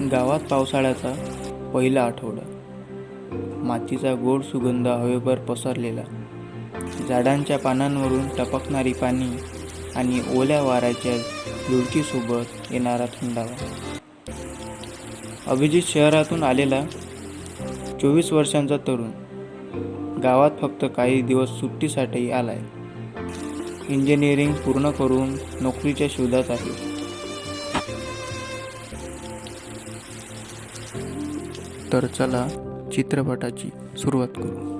गावात पावसाळ्याचा पहिला आठवडा. मातीचा गोड सुगंध हवेभर पसरलेला. झाडांच्या पानांवरून टपकणारी पाणी आणि ओल्या वाऱ्याच्या झुळकीसोबत येणारा थंडावा. अभिजित शहरातून आलेला चोवीस वर्षांचा तरुण. गावात फक्त काही दिवस सुट्टीसाठी आलाय. इंजिनिअरिंग पूर्ण करून नोकरीच्या शोधात आहे. तर चला चित्रपटाची सुरुवात करू.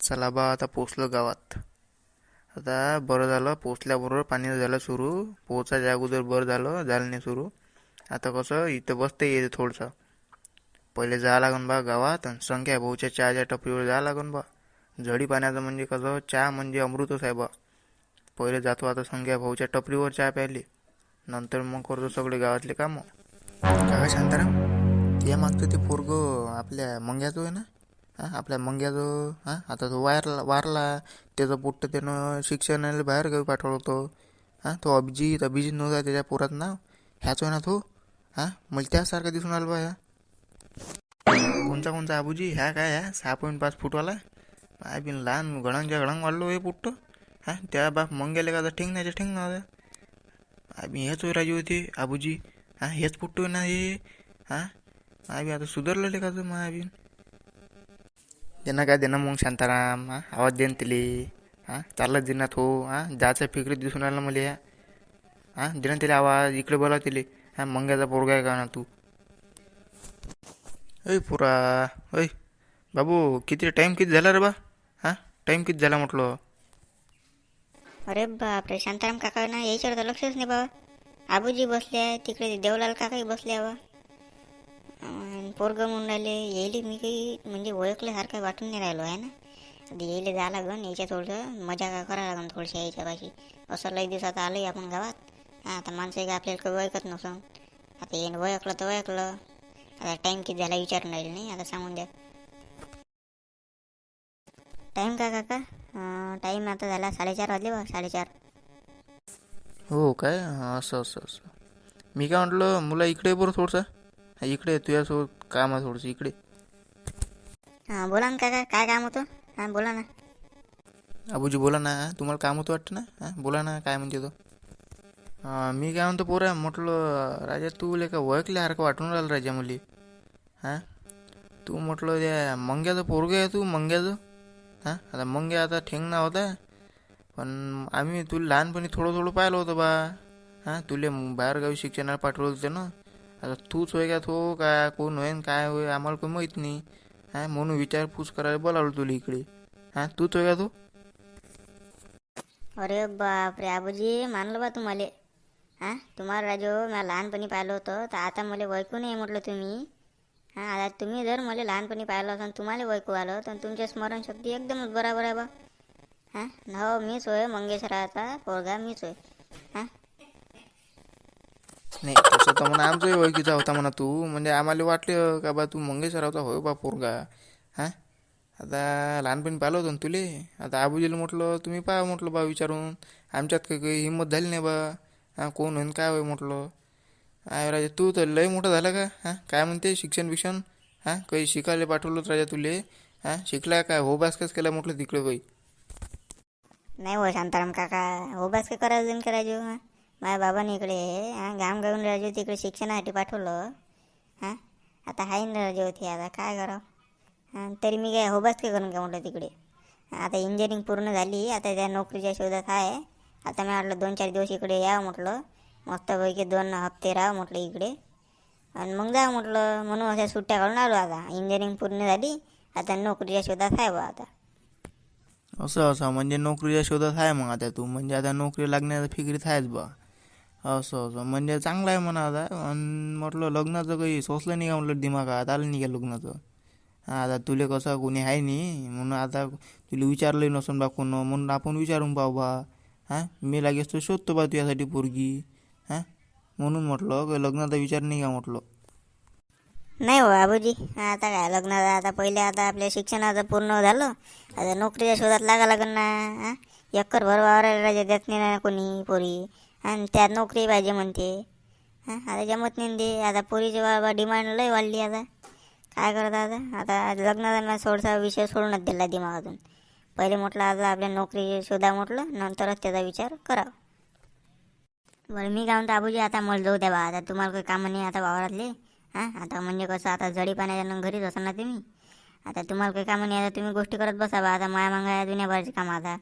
चला बा आता पोचलो गावात. आता बरं झालं पोचल्याबरोबर पाणी झालं सुरू. पोचायच्या अगोदर बरं झालं झालं नाही सुरू. आता कसं इथं बसता येते थोडंसं. पहिले जावं लागन बा गावात आणि संख्या भाऊच्या चहाच्या टपरीवर जावं लागन बा. झडी पाण्याचं म्हणजे कसं चहा म्हणजे अमृतच आहे बा पहिले जातो आता संख्या भाऊच्या टपरीवर चहा प्यायली. नंतर मग करतो सगळे गावातले कामं. काय हो शांताराम? या मागचं ते पोरग आपल्या मंग्याचं आहे ना? हा आपल्या मंग्याचं हा आता तो वारला वारला. त्याचं पोट्ट त्यानं शिक्षणाला बाहेर गावी पाठवलं होतं. हा तो अभिजित अभिजित नव्हता त्याच्या पोरात नाव. ह्याच आहे ना तो? हा? मला त्यासारखा दिसून आला बा ह्या. कोणचा कोणचा आबूजी ह्या काय ह्या? सहा पॉईंट पाच फूटवाला? आय बिन लहान गणांच्या गणांग वाढलो हे पुट्ट. हा? त्या बाप मंग्याला का ठेंगण्याच्या ठेंग ना आय बी हेच राजी होते आबूजी. हा? हेच पुट्टो ना हे. हा? आय बी आता सुधारलेले का मग बिन? त्यांना काय देणं मग शांताराम हा? आवाज देन तिले. हा? चालत देणार हो हा? जायचं फिकरीत दिसून आलं मला या हा? देणं तिला आवाज इकडे बोला तिले. हा मंग्याचा पोरगा आहे का ना तू? ऐ पुरा ऐ. बाबू किती टाईम किती झाला रे बा? हा टाईम किती झाला म्हटलं? अरे बापरे शांताराम काका ना याच्यावर तर लक्षच नाही बाबा आबूजी बसले आहे तिकडे ते देवलाल काकाही बसले बा. पोरग म्हणून राहिले येईल मी काही म्हणजे ओळखल्यासारखं वाटून नाही राहिलो आहे ना? आधी येईल जा लागन याच्या थोडंसं मजा का करा लागन थोडीशी यायच्या पाशी असं लई दिवसात आलोय आपण गावात. आता माणसं का आपल्याला काही ओळखत नसून. आता येईन ओळखलं तर ओळखलं. आता टाईम किती झाला विचारून राहील नाही आता सांगून द्या. टाईम का काका? टाईम आता झाला साडेचार वाजले बा साडेचार. हो काय? हा, असं असं असं. मी काय म्हटलं मुला इकडे बरं थोडंसं. इकडे तुझ्यासोबत काम आहे थोडंसं इकडे हां बोला ना काका काय काम होतं? हां बोला ना. अबूजी बोला ना. तुम्हाला काम होतं वाटतं ना? हा बोला ना काय म्हणते तो? मी काय म्हणतो पोरा म्हटलं राजा तू काय ओळखल्यासारखं वाटून राहिलं राजा मुली. हां? तू म्हटलं त्या मंग्याचं पोरगं आहे तू मंग्याचं. हां? आता मंग्या आता ठेंगणा होता. पण आम्ही तुला लहानपणी थोडं थोडं पाहिलं होतं बा. हां? तुले बाहेरगावी शिक्षणाला पाठवलं होतं ना. आता तूच होय का तो? काय कोण होईन काय होय आम्हाला काही माहीत नाही. हां? म्हणून विचारपूस करायला बोलावलं तुला इकडे. हां? तूच होय का तू? अरे बापरे आबूजी मानलं बा तुम्हाला. हां तुम्हाला राजो मला लहानपणी पाहिलं होतं तर आता मला वैकू नाही म्हटलं तुम्ही. हां आता तुम्ही जर मला लहानपणी पाहिलं होतं आणि तुम्हाला वैकू आलं तर तुमची स्मरणशक्ती एकदमच बराबर आहे बा. हां हो मीच होय मंगेशराचा पोरगा मीच होय. हां. नाही तसं तर म्हणा आमचाही ओळखीचा होता म्हणा तू. म्हणजे आम्हाला वाटलं का बा तू मंगेशरावचा होय बा पोरगा. हां? आता लहानपणी पाहिलं होतं ना तुले? आता आबूजीला म्हटलं तुम्ही पहा म्हटलं बा विचारून. आमच्यात काही काही हिंमत झाली नाही बा. हां कोण होईन काय होय म्हटलं? काय राजा तू तर लय मोठं झालं का? हां काय म्हणते? शिक्षण बिक्षण? हां काही शिकायला पाठवलं राजा तुले? हां शिकला काय हो बास्कच केला म्हटलं तिकडे काही नाही हो शांताराम काका. हो बस काय करायचं देईन का राजू. हां माझ्या बाबाने इकडे हां गाम गावून राजू तिकडे शिक्षणासाठी पाठवलं. हां आता आहे ना राजू होती आता काय करावं? हां तरी मी काय होबाच काय करून का म्हटलं तिकडे? आता इंजिनिअरिंग पूर्ण झाली आता त्या नोकरीच्या शोधात आहे आता मी म्हटलं दोन चार दिवस इकडे यावं म्हटलं. मस्तपैकी दोन हप्ते राहावं म्हटलं इकडे. आणि मग जा म्हटलं म्हणून अशा सुट्ट्या काढून आलो आता. इंजिनिअरिंग पूर्ण झाली. आता नोकरीच्या शोधात आहे बा आता. असं असं. म्हणजे नोकरीच्या शोधात आहे मग आता तू. म्हणजे आता नोकरी लागण्याच्या फिक्रीत आहेच बा. असं असं. म्हणजे चांगलं आहे म्हणा आता. आणि म्हटलं लग्नाचं काही सोचलं नाही का म्हटलं दिमागात? आलं नाही का लग्नाचं? हां आता तुले कसं कोणी आहे नाही. म्हणून आता तुला विचारलंही नसून बा कोण. म्हणून आपण विचारून पाहू बा. हां? मी लागेच तो शोधतो बा तुझ्यासाठी पोरगी. हां? म्हणून म्हटलं की लग्नाचा विचार नाही का? म्हटलं. नाही हो बाबूजी आता काय लग्नाचा आता पहिले आता आपल्या शिक्षणाचं पूर्ण झालं. आता नोकरीच्या शोधात लागा लागन ना हा? एकर भर वावरायला देत नाही ना कोणी पोरी. आणि त्यात नोकरी पाहिजे म्हणते. हां? आता जमत नाही दे आता पोरीची बाबा डिमांड लय वाढली आता. काय करता आता? आता लग्नाचा ना विषय सोडूनच दिला दिमागातून. पहिले म्हटलं आता आपल्या नोकरी शोधा म्हटलं नंतरच त्याचा विचार करा बरं मी काय म्हणतो आबूजी आता मला जाऊ द्या बा आता तुम्हाला काही कामं नाही आता वावरातले. हां आता म्हणजे कसं आता जडी पाण्याच्या घरीच असाल ना तुम्ही. आता तुम्हाला काही कामं नाही आता तुम्ही गोष्टी करत बसा बा आता माया मागा दुनियाभराची कामं आता.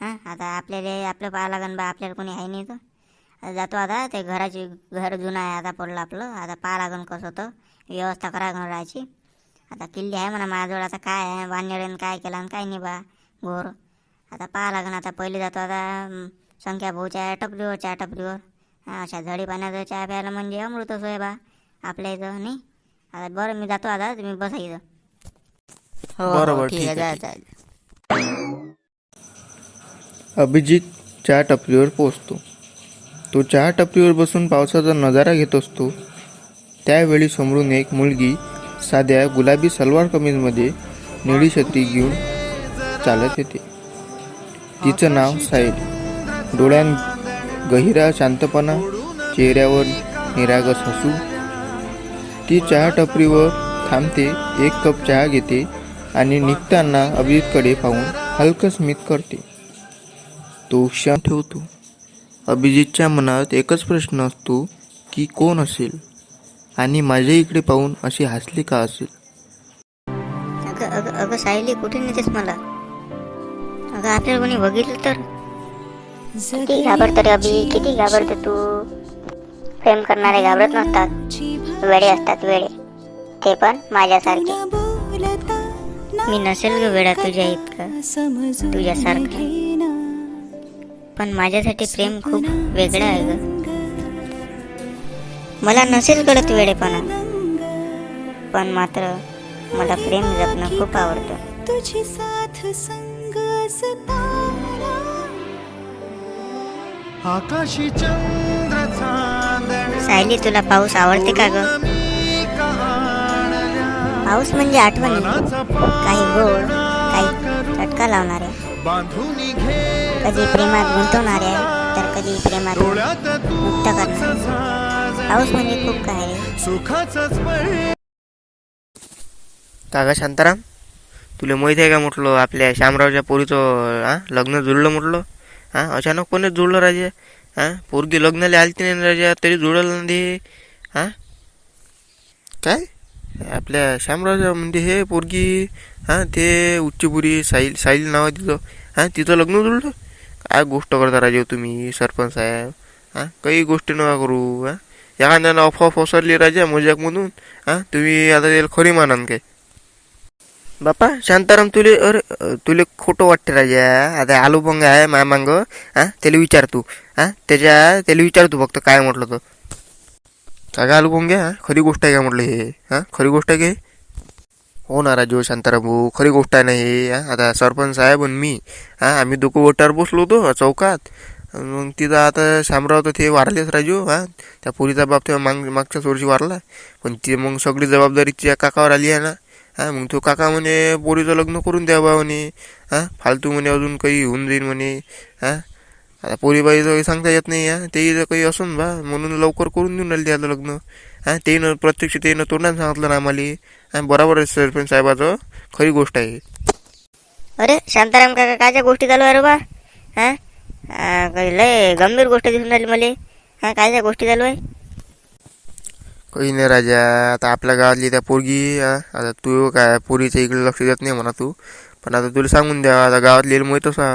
हां आता आपल्याला आपलं पाहा लागन बा आपल्याला कोणी आहे नाही तर. आता जातो आता ते घराची घर जुनं आहे आता पडलं आपलं. आता पाहा लागन कसं होतं. व्यवस्था करा घराची आता किल्ली आहे म्हणा माझ्याजवळ आता काय आहे? वानरेनं काय केलं आणि काय नाही बा. घोर आता पाहा लागन आता पहिले जातो आता संख्या भाऊच्या टपरीवर चहा टपरीवर. हा अशा झडी पाण्याचं चहा प्यायला म्हणजे अमृतच आहे बा आपल्या इथं नाही? आता बरं मी जातो आता तुम्ही बसा इथं. हो बरं, हो बरं, ठीक ठीक आहे आहे, जा जा. अभिजित चहा टपरीवर पोचतो तो चहा टपरीवर बसून पावसाचा नजारा घेत असतो. त्यावेळी समोरून एक मुलगी साध्या गुलाबी सलवार कमीजमध्ये निळी छत्री घेऊन चालत येते. तिचं नाव साहिल. डोळ्यां गहिरा शांतपणा चेहऱ्यावर निरागस हसू. ती चहा टपरीवर थांबते एक कप चहा घेते आणि निघताना अभिजितकडे पाहून हलकं स्मित करते. तो क्षण ठेवतो. अभिजितच्या मनात एकच प्रश्न असतो की कोण असेल? आणि माझ्या इकडे पाहून अशी हसली का असेल? अगं अगं अगं सायली कुठे नेतेस मला? अगं आपल्याला कोणी बघितलं तर? किती घाबरतो रे अभि किती घाबरतो तू? प्रेम करणारे घाबरत नसतात. वेडे असतात वेडे. ते पण माझ्यासारखे. मी नसेल ग वेडा तुझ्या इतका. तुझ्यासारखा. पण माझ्यासाठी प्रेम खूप वेगळं आहे ग. मला नसेल कळत वेळेपणा पण मात्र मला प्रेम जपणं खूप आवडतं. तुझी साथ आकाशी चंद्र सायली तुला पाऊस आवडते का ग? मी कहाणल्या पाऊस म्हणजे आठवणी मनाचा काही गोड काही चटका लावणाऱ्या बांधून घे कधी प्रेमात गुंतवणाऱ्या तर कधी प्रेमात डोळ्यात मुक्त करणाऱ्या पाऊस म्हणजे खूप काय रे. सुखाच काका शांताराम? तुला माहीत आहे का म्हटलं आपल्या श्यामरावच्या पोरीचं हा लग्न जुळलं म्हटलं? हा अचानकपणेच जुळलं राजा? हा पोरगी लग्नाला आलती नाही राजा तरी जुळलं ना ते? हा काय? आपल्या श्यामरावच्या म्हणजे हे पोरगी हा ते उच्चपुरी साईल साईल नाव आहे तिचं. हा तिचं लग्न जुळलं? काय गोष्ट करता राजा तुम्ही सरपंच साहेब? हा काही गोष्टी नका करू हा एखाद्यानं अफवा पसरली राजा मजाकमधून हा तुम्ही आता त्याला खरी मानान काय? बापा शांताराम तुले अरे तुले खोटं वाटते राजा. आता आलू पंग आहे माय मांग हा? त्याला विचार तू हा? त्याच्या त्याला विचार तू फक्त काय म्हटलं तर काय का आलू पंग खरी गोष्ट आहे का म्हटलं हे? हा? खरी गोष्ट आहे की? हो ना राजू शांताराम भाऊ खरी गोष्ट आहे ना हे आता सरपंच साहेब आणि मी हा? आम्ही दोघं वटार बसलो होतो चौकात. मग तिथं आता शामराव तर ते वारलेच राजू हा? त्या पोरीचा बाप तेव्हा माग मागच्याच वर्षी वारला. पण ते मग सगळी जबाबदारी तिच्या काकावर आली आहे ना. हा मग तो काका म्हणे पोरीचं लग्न करून द्या बा म्हणे. हा फालतू म्हणे अजून काही होऊन जाईल म्हणे. हा आता पोरीबाईचं काही सांगता येत नाही हा. जर काही असून बा म्हणून लवकर करून देऊन राहिले त्याचं लग्न. हा न प्रत्यक्ष तेनं तोंडाने सांगितलं ना आम्हाला. हा बरोबर आहे सरपंच साहेबाचं खरी गोष्ट आहे. अरे शांताराम काका कायच्या गोष्टी चालू आहे रे बा? हा? लय गंभीर गोष्ट दिसून राहिली मला. हा कायच्या गोष्टी चालू आहे? काही नाही राजा. आता आपल्या गावातली त्या पोरगी आता तू काय पोरीचं इकडे लक्ष देत नाही म्हणा तू. पण आता तुला सांगून द्या आता गावातली माहीतच हा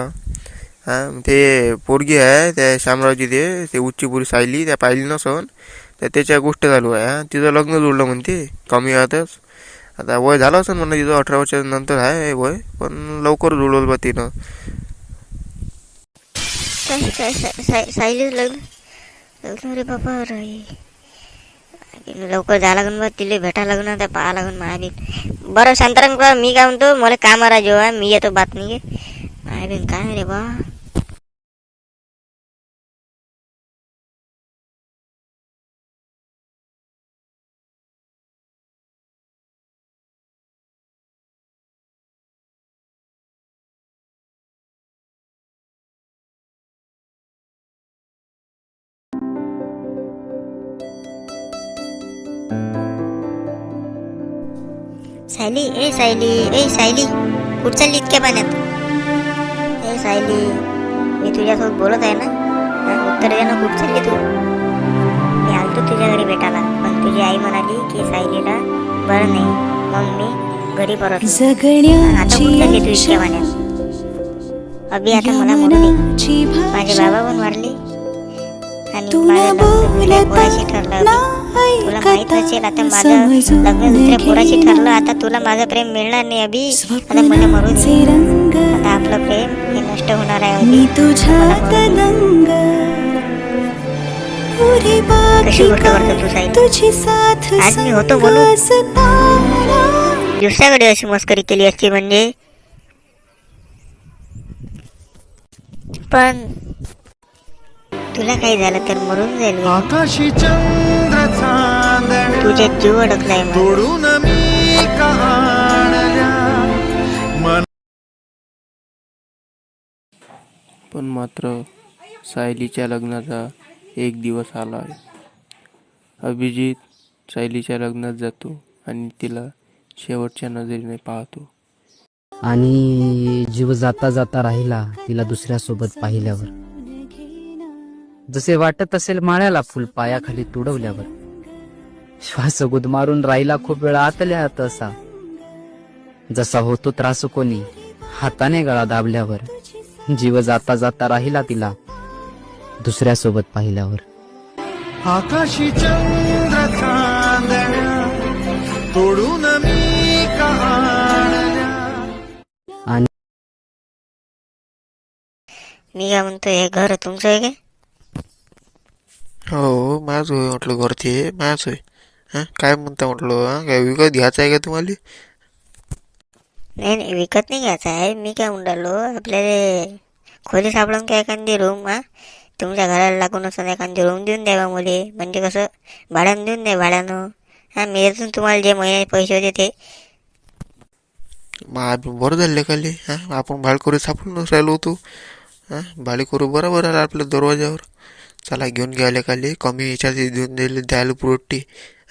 हां ते पोरगी आहे त्या शामरावची ते ते उच्चपुरी सायली त्या पाहिली नसून तर त्याच्या गोष्ट चालू आहे तिचं लग्न जुळलं म्हणते कमी वेळातच आता वय झालं असेल म्हणणं तिचं अठरा वर्षा नंतर आहे वय पण लवकर जुळवलं बा तिनं. काय काय साय- लग्न? लग्न रे बाबा लवकर जा लागून बा तिला भेटा लागून त्या पाहा लागून महाबीन बरं शांताराम मी काय म्हणतो मला काम आहे जेव्हा मी येतो बातमी घे महाबीन काय रे बा? सायली ए सायली ए सायली कुठं चालली इतक्या पाण्यात. ए सायली मी तुझ्यासोबत बोलत आहे ना? उत्तर दे ना कुठं चालली तू. मी आलतो तुझ्या घरी भेटायला पण तुझी आई म्हणाली की सायलीला बरं नाही मग मी घरी परतलो आता कुठं चालली तू जगण्याची इतक्या आशा पाण्यात. अभि आता मला माझे बाबा पण वारले. आणि तू माझं न लग्न दुसऱ्या पोराशी ठरलं. तुला माहीत असेल आता माझं लग्न दुसऱ्या पोराशी. ठरलं आता तुला माझं प्रेम मिळणार नाही अभि आता मला मरू दे स्वप्नाचे रंग आता आपलं प्रेम हे नष्ट होणार आहे मी अभि. तुझ्यात दंग पुरी कशी बाकी तुझी साथ आज मी होतो. असताना दुसऱ्याकडे अशी मस्करी केली असती म्हणजे पण तुला काही झालं तर मरून जाईल गं. तुझ्यात जीव अडकलाय. तोडून मी पण मात्र सायलीच्या लग्नाचा एक दिवस आला आहे. अभिजित सायलीच्या लग्नात जातो आणि तिला शेवटच्या नजरेने पाहतो. आणि जीव जाता जाता राहिला तिला दुसऱ्यासोबत पाहिल्यावर. जसे वाटत असेल माळ्याला फुल पायाखाली तुडवल्यावर. श्वास गुदमारून राहिला खूप वेळा आतल्या आत असा. जसा होतो त्रास कोणी हाताने गळा दाबल्यावर. जीव जाता जाता राहिला तिला दुसऱ्यासोबत पाहिल्यावर. आकाशी चंद्र तोडून मी आणि मी काय म्हणतो हे घर तुमचं आहे काय हो माझं होय म्हटलं घर ते माझं होय. हां काय म्हणता म्हटलं हां? काय विकत घ्यायचं आहे का तुम्हाला? नाही नाही विकत नाही घ्यायचं आहे. मी काय म्हणलो आपल्याला खोली सापडून काय एखादी रूम हा? तुमच्या घराला लागून असं एखादी रूम देऊन द्यावा मुले. म्हणजे कसं भाड्यानं देऊन द्या भाड्यानं. हा मी देतो तुम्हाला जे महिन्याचे पैसे होते ते. मग बरं झालं खाली हां? आपण भाडकरू सापडूनच राहिलो होतो. हां भाडेकरू बरोबर आला आपल्या दरवाजावर चला घेऊन घ्यायला खाली. कमी याच्यात देऊन दिले द्यायला पुरवठते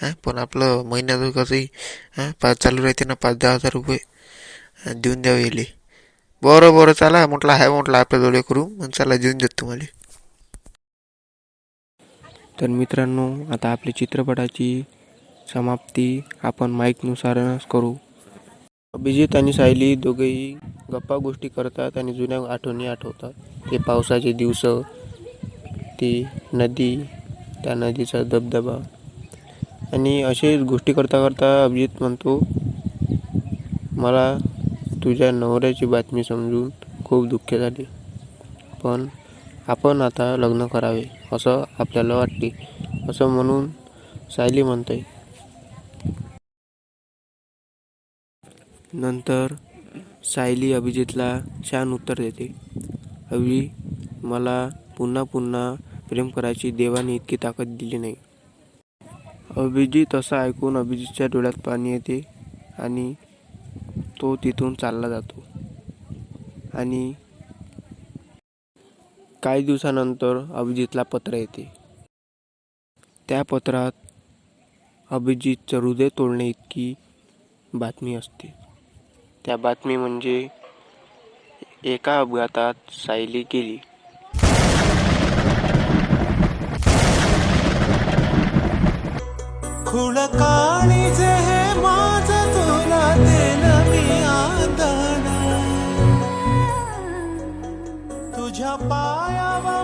हां पण आपलं महिन्याचं कसंही हां पाच चालू राहते ना पाच दहा हजार रुपये. देऊन द्यावं येले. बरं बरं चला. म्हटलं आहे म्हटलं आपल्याजवळ करू मग चला देऊन देतो तुम्हाला. तर मित्रांनो आता आपली चित्रपटाची समाप्ती आपण माईकनुसारच करू. अभिजित आणि सायली दोघेही गप्पा गोष्टी करतात आणि जुन्या आठवणी आठवतात. ते पावसाचे दिवस ती नदी त्या नदीचा धबधबा. आणि असेच गोष्टी करता करता अभिजित म्हणतो मला तुझ्या नवऱ्याची बातमी समजून खूप दुःख झाले. पण आपण आता लग्न करावे असं आपल्याला वाटते असं म्हणून सायली म्हणते. नंतर सायली अभिजितला छान उत्तर देते. अभि मला पुन्हा पुन्हा प्रेम करायची देवाने इतकी ताकद दिली नाही. अभिजित असं ऐकून अभिजितच्या डोळ्यात पाणी येते आणि तो तिथून चालला जातो. आणि काही दिवसानंतर अभिजितला पत्र येते. त्या पत्रात अभिजितचं हृदय तोडणे इतकी बातमी असते. त्या बातमी म्हणजे एका अपघातात सायली गेली. खुळ काळी जे हे माझ तुला देल मी आदण. तुझ्या पायावा